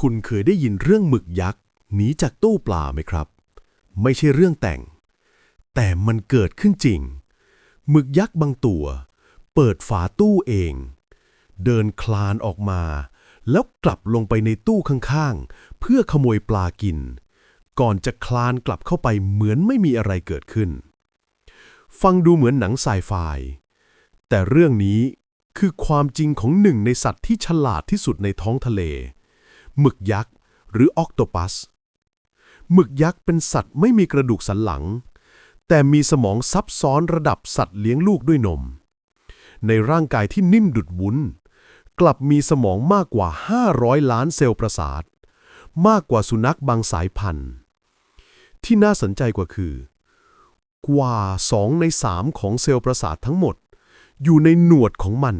คุณเคยได้ยินเรื่องหมึกยักษ์หนีจากตู้ปลาไหมครับ ไม่ใช่เรื่องแต่ง แต่มันเกิดขึ้นจริง หมึกยักษ์บางตัว เปิดฝาตู้เอง เดินคลานออกมา แล้วกลับลงไปในตู้ข้างๆ เพื่อขโมยปลากิน ก่อนจะคลานกลับเข้าไปเหมือนไม่มีอะไรเกิดขึ้น ฟังดูเหมือนหนังไซไฟแต่เรื่องนี้คือความจริงของหนึ่งในสัตว์ที่ฉลาดที่สุดในท้องทะเล หมึกยักษ์ หรือออกโตปัส หมึกยักษ์เป็นสัตว์ไม่มีกระดูกสันหลัง แต่มีสมองซับซ้อนระดับสัตว์เลี้ยงลูกด้วยนม ในร่างกายที่นิ่มดุดวุ้น กลับมีสมองมากกว่า 500 ล้านเซลล์ประสาท มากกว่าสุนัขบางสายพันธุ์ ที่น่าสนใจกว่าคือ กว่า2ใน3ของเซลล์ประสาททั้งหมด อยู่ในหนวดของมัน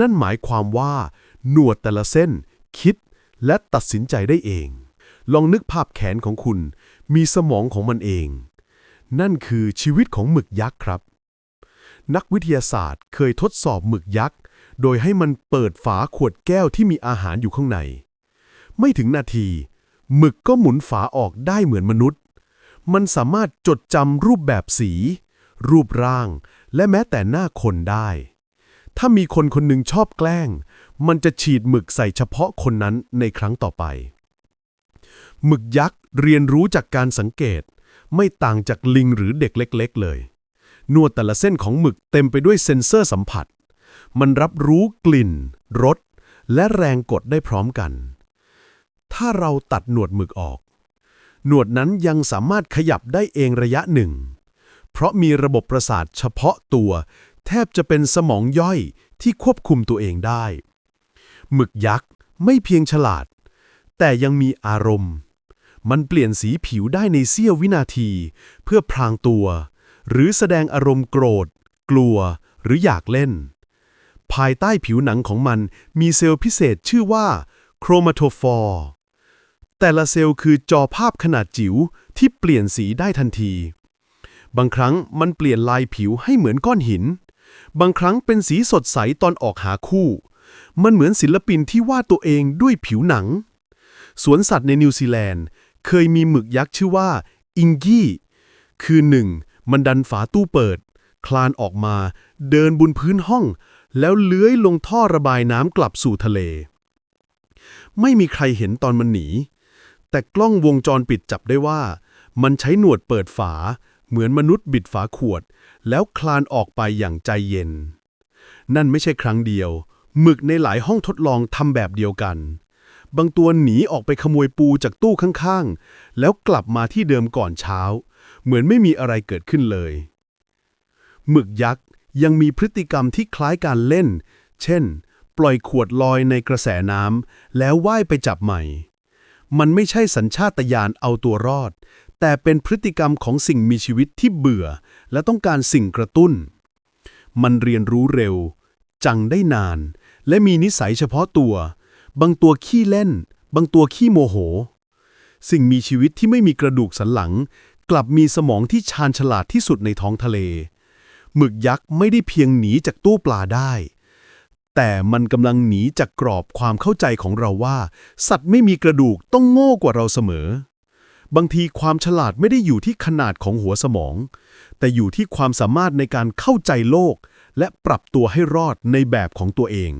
นั่นหมายความว่า หนวดแต่ละเส้นคิด และตัดสินใจได้เอง ลองนึกภาพแขนของคุณ มีสมองของมันเอง นั่นคือชีวิตของหมึกยักษ์ครับ นักวิทยาศาสตร์เคยทดสอบหมึกยักษ์ โดยให้มันเปิดฝาขวดแก้วที่มีอาหารอยู่ข้างใน ไม่ถึงนาที หมึกก็หมุนฝาออกได้เหมือนมนุษย์ มันสามารถจดจำรูปแบบสี รูปร่าง และแม้แต่หน้าคนได้ ถ้ามีคนคนหนึ่งชอบแกล้ง มันจะฉีดหมึกใส่เฉพาะคนนั้นในครั้งต่อไป หมึกยักษ์เรียนรู้จากการสังเกต ไม่ต่างจากลิงหรือเด็กเล็ก ๆ เลย นวดแต่ละเส้นของหมึกเต็มไปด้วยเซ็นเซอร์สัมผัส มันรับรู้กลิ่น รส และแรงกดได้พร้อมกัน ถ้าเราตัดหนวดหมึกออก หนวดนั้นยังสามารถขยับได้เองระยะหนึ่ง เพราะมีระบบประสาทเฉพาะตัว แทบจะเป็นสมองย่อยที่ควบคุมตัวเองได้ หมึกยักษ์ไม่เพียงฉลาด แต่ยังมีอารมณ์ มันเปลี่ยนสีผิวได้ในเสี้ยววินาที เพื่อพรางตัว หรือแสดงอารมณ์โกรธ กลัวหรืออยากเล่น ภายใต้ผิวหนังของมันมีเซลล์พิเศษชื่อว่าโครมาโทฟอร์แต่ละเซลล์คือจอภาพขนาดจิ๋วที่เปลี่ยนสีได้ทันที บางครั้งมันเปลี่ยนลายผิวให้เหมือนก้อนหิน บางครั้งเป็นสีสดใสตอนออกหาคู่ มันเหมือนศิลปินที่วาดตัวเองด้วยผิวหนัง สวนสัตว์ในนิวซีแลนด์ เคยมีหมึกยักษ์ชื่อว่า อิงกี้ คือหนึ่งมันดันฝาตู้เปิด คลานออกมา เดินบนพื้นห้อง แล้วเลื้อยลงท่อระบายน้ำกลับสู่ทะเล ไม่มีใครเห็นตอนมันหนี แต่กล้องวงจรปิดจับได้ว่า มันใช้หนวดเปิดฝา เหมือนมนุษย์บิดฝาขวด แล้วคลานออกไปอย่างใจเย็น นั่นไม่ใช่ครั้งเดียว หมึกในหลายห้องทดลองทำแบบเดียวกัน บางตัวหนีออกไปขโมยปูจากตู้ข้างๆ แล้วกลับมาที่เดิมก่อนเช้า เหมือนไม่มีอะไรเกิดขึ้นเลย หมึกยักษ์ยังมีพฤติกรรมที่คล้ายการเล่น เช่น ปล่อยขวดลอยในกระแสน้ำแล้วว่ายไปจับใหม่ มันไม่ใช่สัญชาตญาณเอาตัวรอด แต่เป็นพฤติกรรมของสิ่งมีชีวิตที่เบื่อ และต้องการสิ่งกระตุ้น มันเรียนรู้เร็ว จังได้นาน และมีนิสัยเฉพาะตัว บางตัวขี้เล่น บางตัวขี้โมโห สิ่งมีชีวิตที่ไม่มีกระดูกสันหลัง กลับมีสมองที่ชาญฉลาดที่สุดในท้องทะเล หมึกยักษ์ไม่ได้เพียงหนีจากตู้ปลาได้ แต่มันกำลังหนีจากกรอบความเข้าใจของเราว่า สัตว์ไม่มีกระดูกต้องโง่กว่าเราเสมอ บางทีความฉลาดไม่ได้อยู่ที่ขนาดของหัวสมอง แต่อยู่ที่ความสามารถในการเข้าใจโลก และปรับตัวให้รอดในแบบของตัวเอง